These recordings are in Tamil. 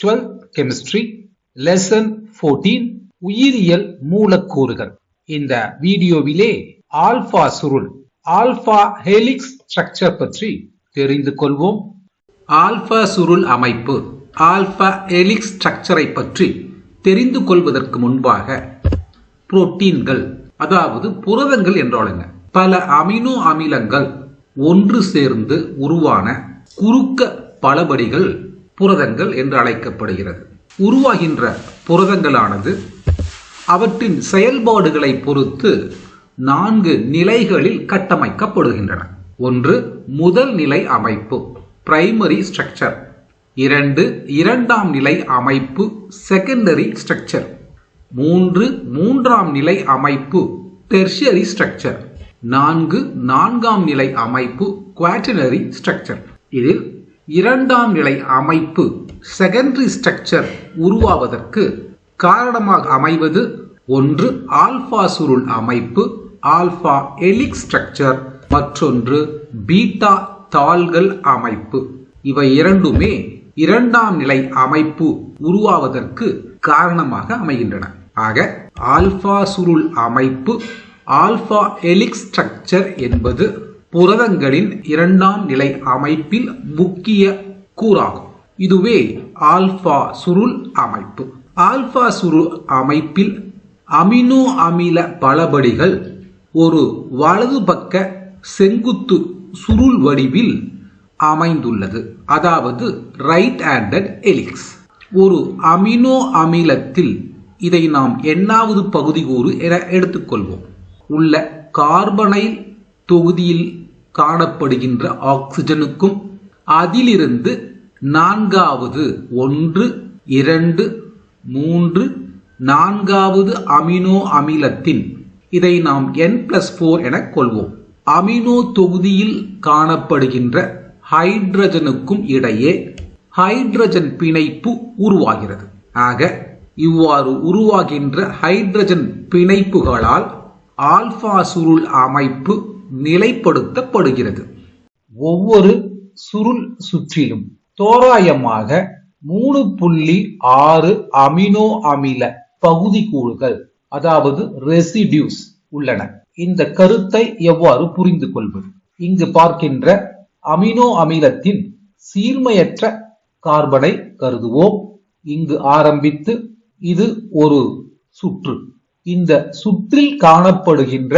டுவெல்த் கெமிஸ்ட்ரி லெசன் 14 உயிரியல் மூலக்கூறுகள். இந்த வீடியோவிலே ஆல்பா சுருள் ஆல்பா ஹெலிக்ஸ் ஸ்ட்ரக்சர் பற்றி தெரிந்து கொள்வோம். ஆல்பா சுருள் அமைப்பு ஆல்பா ஹெலிக்ஸ் ஸ்ட்ரக்சரை பற்றி தெரிந்து கொள்வதற்கு முன்பாக புரோட்டீன்கள் அதாவது புரதங்கள் என்றாலுங்க பல அமினோ அமிலங்கள் ஒன்று சேர்ந்து உருவான குறுக்க பலபடிகள் புரதங்கள் என்று அழைக்கப்படுகிறது. உருவாகின்ற புரதங்களானது அவற்றின் செயல்பாடுகளை பொறுத்து நான்கு நிலைகளில் கட்டமைக்கப்படுகின்றன. ஒன்று முதல் நிலை அமைப்பு பிரைமரி ஸ்ட்ரக்சர் இரண்டு இரண்டாம் நிலை அமைப்பு செகண்டரி ஸ்ட்ரக்சர் மூன்று மூன்றாம் நிலை அமைப்பு டெர்ஷியரி ஸ்ட்ரக்சர் நான்கு நான்காம் நிலை அமைப்பு குவாட்டனரி ஸ்ட்ரக்சர் இதில் இரண்டாம் நிலை அமைப்பு செகண்டரி ஸ்ட்ரக்சர் உருவாவதற்கு காரணமாக அமைவது ஒன்று ஆல்பா சுருள் அமைப்பு ஆல்பா எலிக் ஸ்ட்ரக்சர் மற்றொன்று பீட்டா தாள்கள் அமைப்பு. இவை இரண்டுமே இரண்டாம் நிலை அமைப்பு உருவாவதற்கு காரணமாக அமைகின்றன. ஆக ஆல்பா சுருள் அமைப்பு ஆல்பா எலிக் ஸ்ட்ரக்சர் என்பது புரதங்களின் இரண்டாம் நிலை அமைப்பில் முக்கிய கூறாகும். இதுவே ஆல்பா சுருள் அமைப்பு. ஆல்பா சுருள் அமைப்பில் அமினோ அமில பலபடிகள் ஒரு வலது பக்க செங்குத்து சுருள் வடிவில் அமைந்துள்ளது. அதாவது ரைட் ஹேண்டட் எலிக்ஸ் ஒரு அமினோ அமிலத்தில் இதை நாம் எண்ணாவது பகுதிகூறு என எடுத்துக்கொள்வோம். உள்ள கார்பனைல் தொகுதியில் காணப்படுகின்ற ஆக்சிஜனுக்கும் அதிலிருந்து நான்காவது ஒன்று இரண்டு மூன்று நான்காவது அமினோ அமிலத்தின் இதை நாம் என் பிளஸ் போர் என கொள்வோம். அமினோ தொகுதியில் காணப்படுகின்ற ஹைட்ரஜனுக்கும் இடையே ஹைட்ரஜன் பிணைப்பு உருவாகிறது. ஆக இவ்வாறு உருவாகின்ற ஹைட்ரஜன் பிணைப்புகளால் ஆல்பா சுருள் அமைப்பு நிலைப்படுத்தப்படுகிறது. ஒவ்வொரு சுருள் சுற்றிலும் தோராயமாக மூணு புள்ளி ஆறு அமினோ அமில பகுதி கூறுகள் அதாவது ரெசிடியூஸ் உள்ளன. இந்த கருத்தை எவ்வாறு புரிந்து கொள்வது இங்கு பார்க்கின்ற அமினோ அமிலத்தின் சீர்மையற்ற கார்பனை கருதுவோம். இங்கு ஆரம்பித்து இது ஒரு சுற்று. இந்த சுற்றில் காணப்படுகின்ற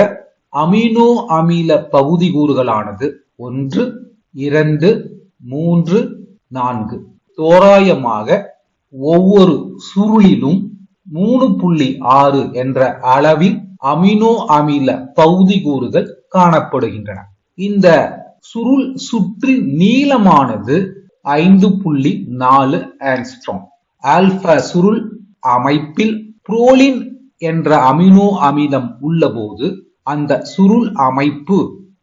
அமினோ அமில பகுதி கூறுகளானது ஒன்று இரண்டு மூன்று நான்கு. தோராயமாக ஒவ்வொரு சுருளிலும் மூணு புள்ளி ஆறு என்ற அளவில் அமினோ அமில பகுதி கூறுகள் காணப்படுகின்றன. இந்த சுருள் சுற்றி நீளமானது ஐந்து புள்ளி நாலு ஆங்ஸ்ட்ராம். ஆல்பா சுருள் அமைப்பில் புரோலின் என்ற அமினோ அமிலம் உள்ளபோது அந்த சுருள் அமைப்பு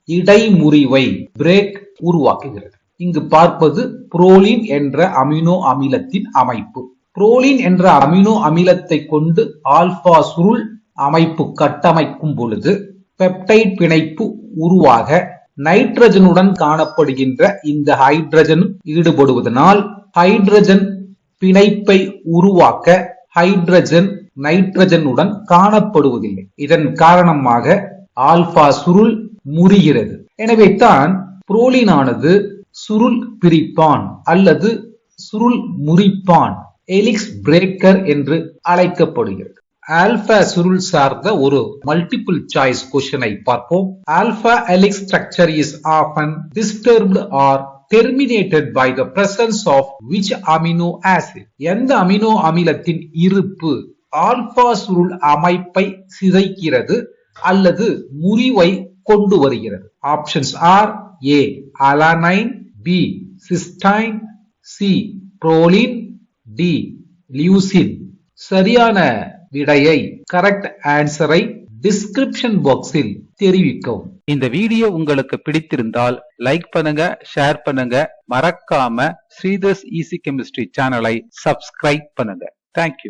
இடைமுறிவை பிரேக் உருவாக்குகிறது. இங்கு பார்ப்பது புரோலின் என்ற அமினோ அமிலத்தின் அமைப்பு. புரோலின் என்ற அமினோ அமிலத்தை கொண்டு ஆல்பா சுருள் அமைப்பு கட்டமைக்கும் பொழுது பெப்டைட் பிணைப்பு உருவாக நைட்ரஜனுடன் காணப்படுகின்ற இந்த ஹைட்ரஜன் ஈடுபடுவதனால் ஹைட்ரஜன் பிணைப்பை உருவாக்க ஹைட்ரஜன் நைட்ரஜனுடன் காணப்படுவதில்லை. இதன் காரணமாக ஆல்பா சுருள் முறிகிறது. எனவே தான் புரோலினானது சுருள் பிரிப்பான் அல்லது சுருள் முறிப்பான் எலிக்ஸ் பிரேக்கர் என்று அழைக்கப்படுகிறது. ஆல்பா சுருள் சார்ந்த ஒரு மல்டிபிள் சாய்ஸ் கொஸ்டினை பார்ப்போம். Alpha helix structure is often disturbed or terminated by the presence of which amino acid எந்த அமினோ அமிலத்தின் இருப்பு? ஆல்பா சுருள் அமைப்பை சிதைக்கிறது அல்லது முறிவை கொண்டு வருகிறது. Options are A alanine B cysteine C proline D leucine சரியான விடையை கரெக்ட் ஆன்சரை டிஸ்கிரிப்ஷன் பாக்ஸில் தெரிவிக்கவும். இந்த வீடியோ உங்களுக்கு பிடித்திருந்தால் லைக் பண்ணுங்க ஷேர் பண்ணுங்க. மறக்காம ஸ்ரீதர்ஸ் ஈசி கெமிஸ்ட்ரி சேனலை சப்ஸ்கிரைப் பண்ணுங்க. Thank you